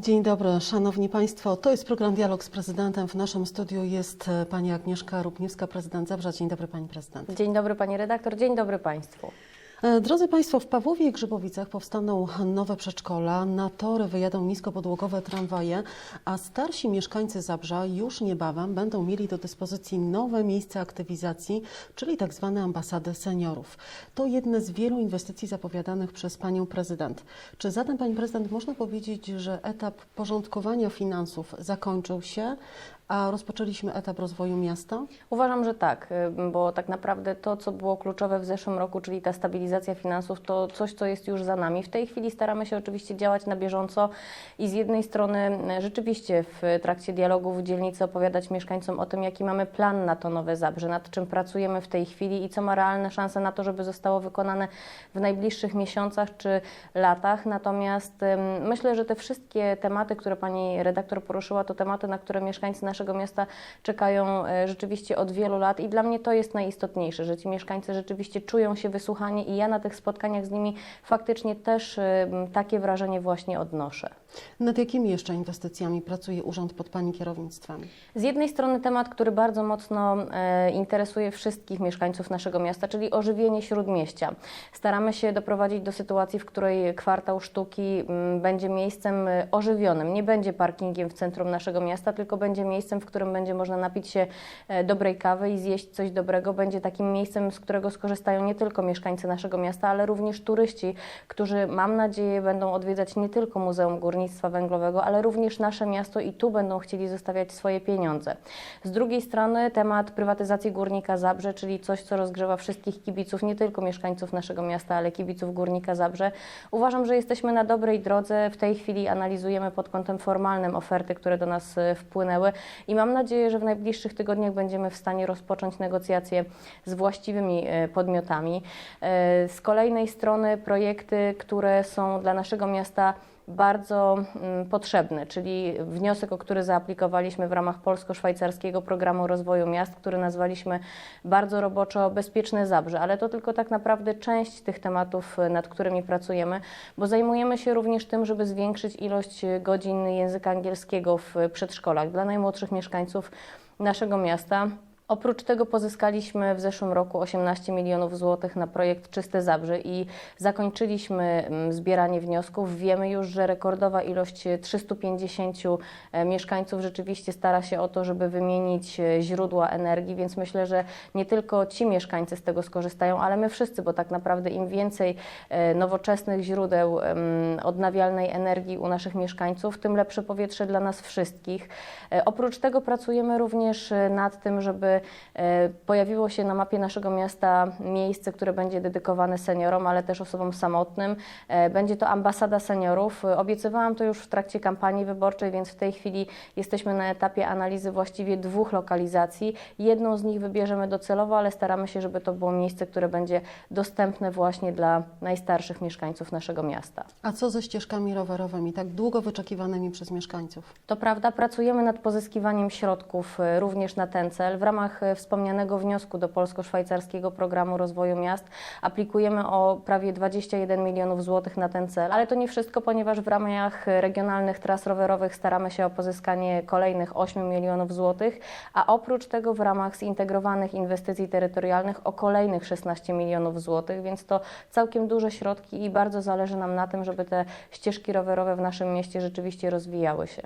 Dzień dobry, Szanowni Państwo. To jest program Dialog z Prezydentem. W naszym studiu jest e, Pani Agnieszka Rubniewska, prezydent Zabrza. Dzień dobry Pani Prezydent. Dzień dobry Pani redaktor, dzień dobry Państwu. E, Drodzy Państwo, w Pawłowie i Grzybowicach powstaną nowe przedszkola, na tory wyjadą niskopodłogowe tramwaje, a starsi mieszkańcy Zabrza już niebawem będą mieli do dyspozycji nowe miejsca aktywizacji, czyli tak zwane ambasady seniorów. To jedne z wielu inwestycji zapowiadanych przez Panią Prezydent. Czy zatem Pani Prezydent można powiedzieć, że etap porządkowania finansów zakończył się, a rozpoczęliśmy etap rozwoju miasta? Uważam, że tak, y, bo tak naprawdę to, co było kluczowe w zeszłym roku, czyli ta stabilizacja finansów, to coś, co jest już za nami. W tej chwili staramy się oczywiście działać na bieżąco i z jednej strony y, rzeczywiście w trakcie dialogu w dzielnicy opowiadać mieszkańcom o tym, jaki mamy plan na to nowe Zabrze, nad czym pracujemy w tej chwili i co ma realne szanse na to, żeby zostało wykonane w najbliższych miesiącach czy latach. Natomiast myślę, że te wszystkie tematy, które Pani redaktor poruszyła, to tematy, na które mieszkańcy naszego miasta czekają e, rzeczywiście od wielu lat i dla mnie to jest najistotniejsze, że ci mieszkańcy rzeczywiście czują się wysłuchani i ja na tych spotkaniach z nimi faktycznie też e, takie wrażenie właśnie odnoszę. Nad jakimi jeszcze inwestycjami pracuje urząd pod Pani kierownictwem? Z jednej strony temat, który bardzo mocno e, interesuje wszystkich mieszkańców naszego miasta, czyli ożywienie śródmieścia. Staramy się doprowadzić do sytuacji, w której kwartał sztuki m, będzie miejscem e, ożywionym. Nie będzie parkingiem w centrum naszego miasta, tylko będzie miejscem, w którym będzie można napić się e, dobrej kawy i zjeść coś dobrego. Będzie takim miejscem, z którego skorzystają nie tylko mieszkańcy naszego miasta, ale również turyści, którzy mam nadzieję będą odwiedzać nie tylko Muzeum Górnictwa Węglowego, ale również nasze miasto i tu będą chcieli zostawiać swoje pieniądze. Z drugiej strony temat prywatyzacji Górnika Zabrze, czyli coś, co rozgrzewa wszystkich kibiców, nie tylko mieszkańców naszego miasta, ale kibiców Górnika Zabrze. Uważam, że jesteśmy na dobrej drodze. W tej chwili analizujemy pod kątem formalnym oferty, które do nas e, wpłynęły i mam nadzieję, że w najbliższych tygodniach będziemy w stanie rozpocząć negocjacje z właściwymi e, podmiotami. E, Z kolejnej strony projekty, które są dla naszego miasta bardzo mm, potrzebny, czyli wniosek, o który zaaplikowaliśmy w ramach polsko-szwajcarskiego programu rozwoju miast, który nazwaliśmy bardzo roboczo Bezpieczne Zabrze, ale to tylko tak naprawdę część tych tematów, y, nad którymi pracujemy, bo zajmujemy się również tym, żeby zwiększyć ilość y, godzin języka angielskiego w przedszkolach dla najmłodszych mieszkańców naszego miasta. Oprócz tego pozyskaliśmy w zeszłym roku 18 milionów złotych na projekt Czyste Zabrze i zakończyliśmy mm, zbieranie wniosków. Wiemy już, że rekordowa ilość e, 350 e, mieszkańców rzeczywiście stara się o to, żeby wymienić e, źródła energii, więc myślę, że nie tylko ci mieszkańcy z tego skorzystają, ale my wszyscy, bo tak naprawdę im więcej e, nowoczesnych źródeł odnawialnej energii u naszych mieszkańców, tym lepsze powietrze dla nas wszystkich. Oprócz tego pracujemy również nad tym, żeby e, pojawiło się na mapie naszego miasta miejsce, które będzie dedykowane seniorom, ale też osobom samotnym. E, Będzie to ambasada seniorów. Obiecywałam to już w trakcie kampanii wyborczej, więc w tej chwili jesteśmy na etapie analizy właściwie dwóch lokalizacji. Jedną z nich wybierzemy docelowo, ale staramy się, żeby to było miejsce, które będzie dostępne właśnie dla najstarszych mieszkańców naszego miasta. A co ze ścieżkami rowerowymi, tak długo wyczekiwanymi przez mieszkańców? To prawda, pracujemy nad pozyskiwaniem środków e, również na ten cel. W ramach e, wspomnianego wniosku do polsko-szwajcarskiego programu rozwoju miast aplikujemy o prawie 21 milionów złotych na ten cel. Ale to nie wszystko, ponieważ w ramach regionalnych tras rowerowych staramy się o pozyskanie kolejnych 8 milionów złotych, a oprócz tego w ramach zintegrowanych inwestycji terytorialnych o kolejnych 16 milionów złotych, więc to całkiem duże środki i bardzo zależy nam na tym, żeby te ścieżki rowerowe w naszym mieście rzeczywiście rozwijały się.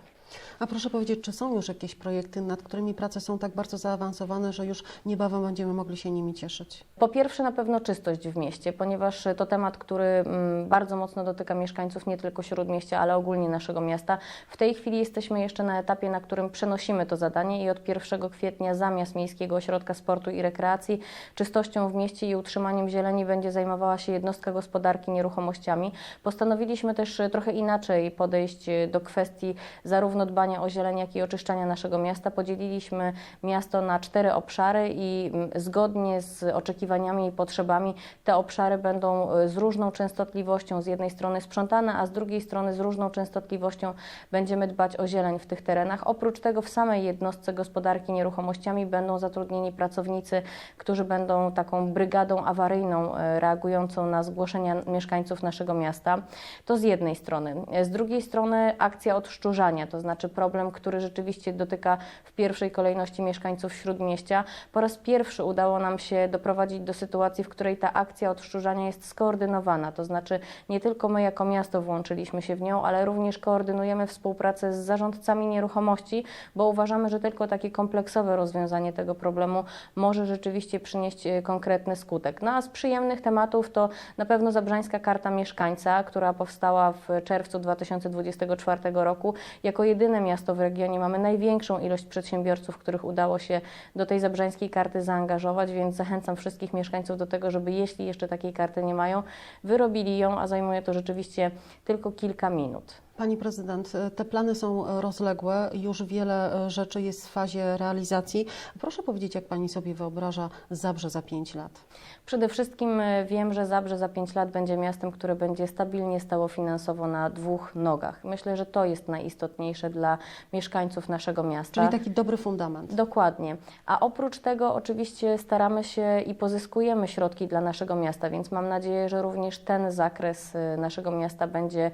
A proszę powiedzieć, czy są już jakieś projekty, nad którymi prace są tak bardzo zaawansowane, że już niebawem będziemy mogli się nimi cieszyć? Po pierwsze na pewno czystość w mieście, ponieważ to temat, który mm, bardzo mocno dotyka mieszkańców nie tylko Śródmieścia, ale ogólnie naszego miasta. W tej chwili jesteśmy jeszcze na etapie, na którym przenosimy to zadanie i od 1 kwietnia zamiast Miejskiego Ośrodka Sportu i Rekreacji czystością w mieście i utrzymaniem zieleni będzie zajmowała się jednostka gospodarki nieruchomościami. Postanowiliśmy też trochę inaczej podejść do kwestii zarówno zarówno dbania o zieleń, jak i oczyszczania naszego miasta. Podzieliliśmy miasto na cztery obszary i zgodnie z oczekiwaniami i potrzebami te obszary będą y, z różną częstotliwością z jednej strony sprzątane, a z drugiej strony z różną częstotliwością będziemy dbać o zieleń w tych terenach. Oprócz tego w samej jednostce gospodarki nieruchomościami będą zatrudnieni pracownicy, którzy będą taką brygadą awaryjną e, reagującą na zgłoszenia mieszkańców naszego miasta. To z jednej strony. Z drugiej strony akcja odszczurzania, to znaczy problem, który rzeczywiście dotyka w pierwszej kolejności mieszkańców Śródmieścia. Po raz pierwszy udało nam się doprowadzić do sytuacji, w której ta akcja odszczurzania jest skoordynowana, to znaczy nie tylko my jako miasto włączyliśmy się w nią, ale również koordynujemy współpracę z zarządcami nieruchomości, bo uważamy, że tylko takie kompleksowe rozwiązanie tego problemu może rzeczywiście przynieść e, konkretny skutek. No a z przyjemnych tematów to na pewno Zabrzańska Karta Mieszkańca, która powstała w czerwcu 2024 roku. Jako jedyne miasto w regionie mamy największą ilość przedsiębiorców, których udało się do tej Zabrzańskiej Karty zaangażować, więc zachęcam wszystkich mieszkańców do tego, żeby jeśli jeszcze takiej karty nie mają, wyrobili ją, a zajmuje to rzeczywiście tylko kilka minut. Pani prezydent, e, te plany są e, rozległe, już wiele e, rzeczy jest w fazie realizacji. Proszę powiedzieć, jak pani sobie wyobraża Zabrze za 5 lat? Przede wszystkim wiem, że Zabrze za 5 lat będzie miastem, które będzie stabilnie stało finansowo na dwóch nogach. Myślę, że to jest najistotniejsze dla mieszkańców naszego miasta. Czyli taki dobry fundament. Dokładnie. A oprócz tego oczywiście staramy się i pozyskujemy środki dla naszego miasta, więc mam nadzieję, że również ten zakres naszego miasta będzie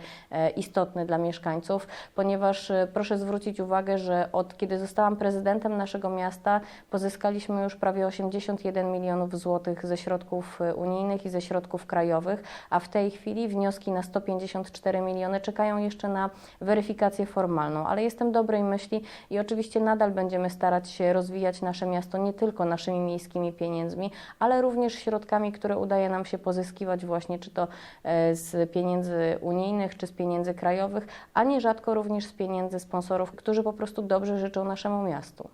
istotny dla mieszkańców, ponieważ y, proszę zwrócić uwagę, że od kiedy zostałam prezydentem naszego miasta, pozyskaliśmy już prawie 81 milionów złotych ze środków y, unijnych i ze środków krajowych, a w tej chwili wnioski na 154 miliony czekają jeszcze na weryfikację formalną, ale jestem dobrej myśli i oczywiście nadal będziemy starać się rozwijać nasze miasto nie tylko naszymi miejskimi pieniędzmi, ale również środkami, które udaje nam się pozyskiwać właśnie czy to e, z pieniędzy unijnych, czy z pieniędzy krajowych, a nierzadko również z pieniędzy sponsorów, którzy po prostu dobrze życzą naszemu miastu.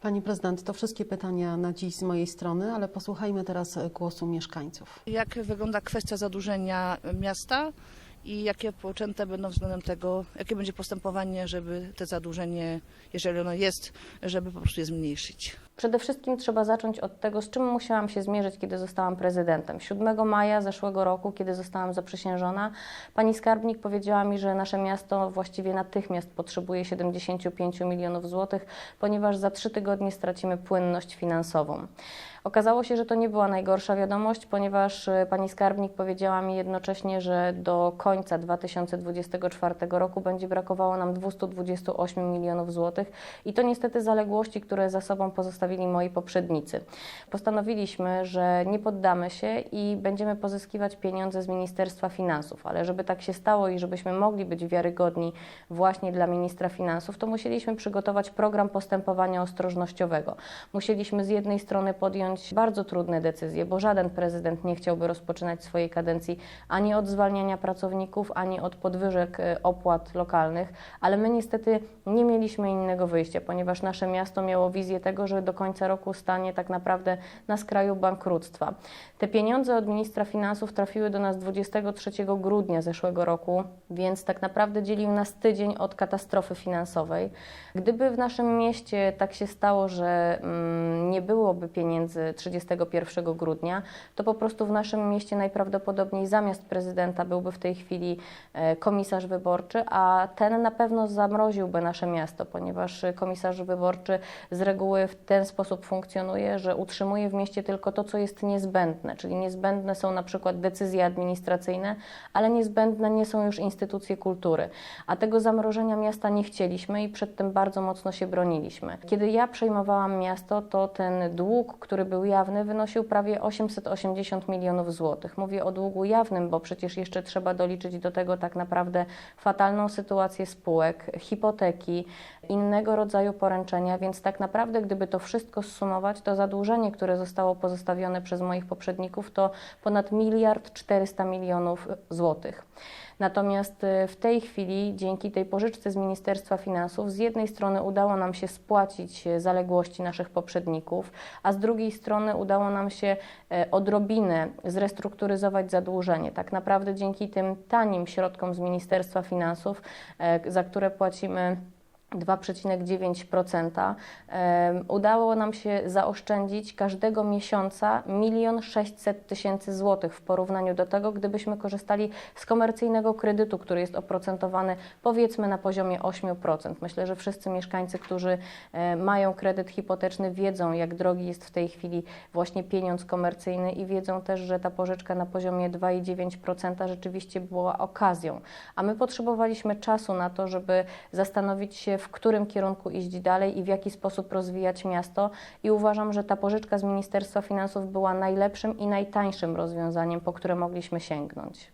Pani prezydent, to wszystkie pytania na dziś z mojej strony, ale posłuchajmy teraz głosu mieszkańców. Jak wygląda kwestia zadłużenia miasta i jakie poczęte będą względem tego, jakie będzie postępowanie, żeby te zadłużenie, jeżeli ono jest, żeby po prostu je zmniejszyć. Przede wszystkim trzeba zacząć od tego, z czym musiałam się zmierzyć, kiedy zostałam prezydentem. 7 maja zeszłego roku, kiedy zostałam zaprzysiężona, pani skarbnik powiedziała mi, że nasze miasto właściwie natychmiast potrzebuje 75 milionów złotych, ponieważ za trzy tygodnie stracimy płynność finansową. Okazało się, że to nie była najgorsza wiadomość, ponieważ e, pani skarbnik powiedziała mi jednocześnie, że do końca 2024 roku będzie brakowało nam 228 milionów złotych i to niestety zaległości, które za sobą pozostawili moi poprzednicy. Postanowiliśmy, że nie poddamy się i będziemy pozyskiwać pieniądze z Ministerstwa Finansów, ale żeby tak się stało i żebyśmy mogli być wiarygodni właśnie dla ministra finansów, to musieliśmy przygotować program postępowania ostrożnościowego. Musieliśmy z jednej strony podjąć bardzo trudne decyzje, bo żaden prezydent nie chciałby rozpoczynać swojej kadencji ani od zwalniania pracowników, ani od podwyżek e, opłat lokalnych, ale my niestety nie mieliśmy innego wyjścia, ponieważ nasze miasto miało wizję tego, że do końca roku stanie tak naprawdę na skraju bankructwa. Te pieniądze od ministra finansów trafiły do nas 23 grudnia zeszłego roku, więc tak naprawdę dzielił nas tydzień od katastrofy finansowej. Gdyby w naszym mieście tak się stało, że mm, nie byłoby pieniędzy 31 grudnia, to po prostu w naszym mieście najprawdopodobniej zamiast prezydenta byłby w tej chwili e, komisarz wyborczy, a ten na pewno zamroziłby nasze miasto, ponieważ komisarz wyborczy z reguły w ten sposób funkcjonuje, że utrzymuje w mieście tylko to, co jest niezbędne, czyli niezbędne są na przykład decyzje administracyjne, ale niezbędne nie są już instytucje kultury. A tego zamrożenia miasta nie chcieliśmy i przed tym bardzo mocno się broniliśmy. Kiedy ja przejmowałam miasto, to ten dług, który był jawny, wynosił prawie 880 milionów złotych. Mówię o długu jawnym, bo przecież jeszcze trzeba doliczyć do tego tak naprawdę fatalną sytuację spółek, hipoteki, innego rodzaju poręczenia, więc tak naprawdę, gdyby to wszystko zsumować, to zadłużenie, które zostało pozostawione przez moich poprzedników, to ponad miliard 400 milionów złotych. Natomiast y, w tej chwili, dzięki tej pożyczce z Ministerstwa Finansów, z jednej strony udało nam się spłacić y, zaległości naszych poprzedników, a z drugiej strony udało nam się e, odrobinę zrestrukturyzować zadłużenie. Tak naprawdę dzięki tym tanim środkom z Ministerstwa Finansów, za które płacimy 2,9%. em, Udało nam się zaoszczędzić każdego miesiąca 1 600 tysięcy złotych w porównaniu do tego, gdybyśmy korzystali z komercyjnego kredytu, który jest oprocentowany powiedzmy na poziomie 8%. Myślę, że wszyscy mieszkańcy, którzy e, mają kredyt hipoteczny, wiedzą, jak drogi jest w tej chwili właśnie pieniądz komercyjny i wiedzą też, że ta pożyczka na poziomie 2,9% rzeczywiście była okazją. A my potrzebowaliśmy czasu na to, żeby zastanowić się, w którym kierunku iść dalej i w jaki sposób rozwijać miasto. I uważam, że ta pożyczka z Ministerstwa Finansów była najlepszym i najtańszym rozwiązaniem, po które mogliśmy sięgnąć.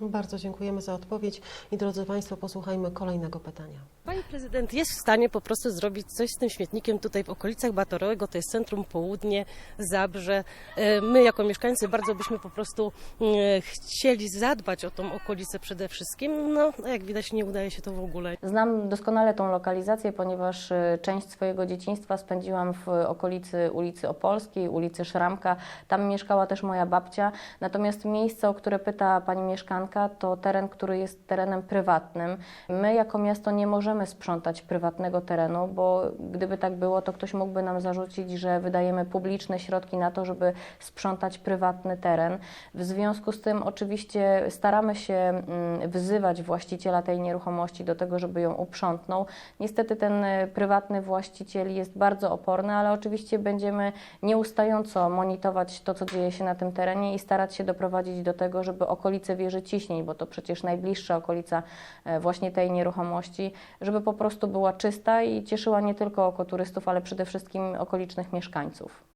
Bardzo dziękujemy za odpowiedź i drodzy Państwo, posłuchajmy kolejnego pytania. Pani prezydent jest w stanie po prostu zrobić coś z tym śmietnikiem tutaj w okolicach Batorowego, to jest centrum Południe, Zabrze. E, My jako mieszkańcy bardzo byśmy po prostu e, chcieli zadbać o tą okolicę przede wszystkim. No, jak widać nie udaje się to w ogóle. Znam doskonale tą lokalizację, ponieważ y, część swojego dzieciństwa spędziłam w okolicy ulicy Opolskiej, ulicy Szramka. Tam mieszkała też moja babcia. Natomiast miejsce, o które pyta pani mieszkanka, to teren, który jest terenem prywatnym. My jako miasto nie możemy sprzątać prywatnego terenu, bo gdyby tak było, to ktoś mógłby nam zarzucić, że wydajemy publiczne środki na to, żeby sprzątać prywatny teren. W związku z tym oczywiście staramy się mm, wzywać właściciela tej nieruchomości do tego, żeby ją uprzątnął. Niestety ten prywatny właściciel jest bardzo oporny, ale oczywiście będziemy nieustająco monitorować to, co dzieje się na tym terenie i starać się doprowadzić do tego, żeby okolice wieży Ciśnień, bo to przecież najbliższa okolica e, właśnie tej nieruchomości, żeby po prostu była czysta i cieszyła nie tylko oko turystów, ale przede wszystkim okolicznych mieszkańców.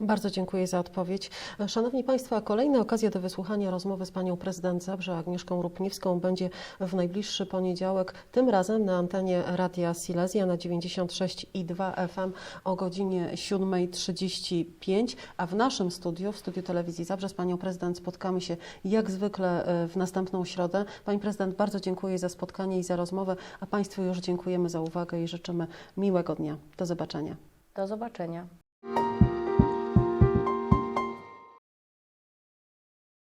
Bardzo dziękuję za odpowiedź. Szanowni Państwo, kolejna okazja do wysłuchania rozmowy z Panią Prezydent Zabrze Agnieszką Rupniewską będzie w najbliższy poniedziałek, tym razem na antenie Radia Silesia na 96,2 FM o godzinie 7.35, a w naszym studiu, w studiu telewizji Zabrze z Panią Prezydent spotkamy się jak zwykle e, w następną środę. Pani Prezydent, bardzo dziękuję za spotkanie i za rozmowę, a Państwu już dziękujemy za uwagę i życzymy miłego dnia. Do zobaczenia. Do zobaczenia.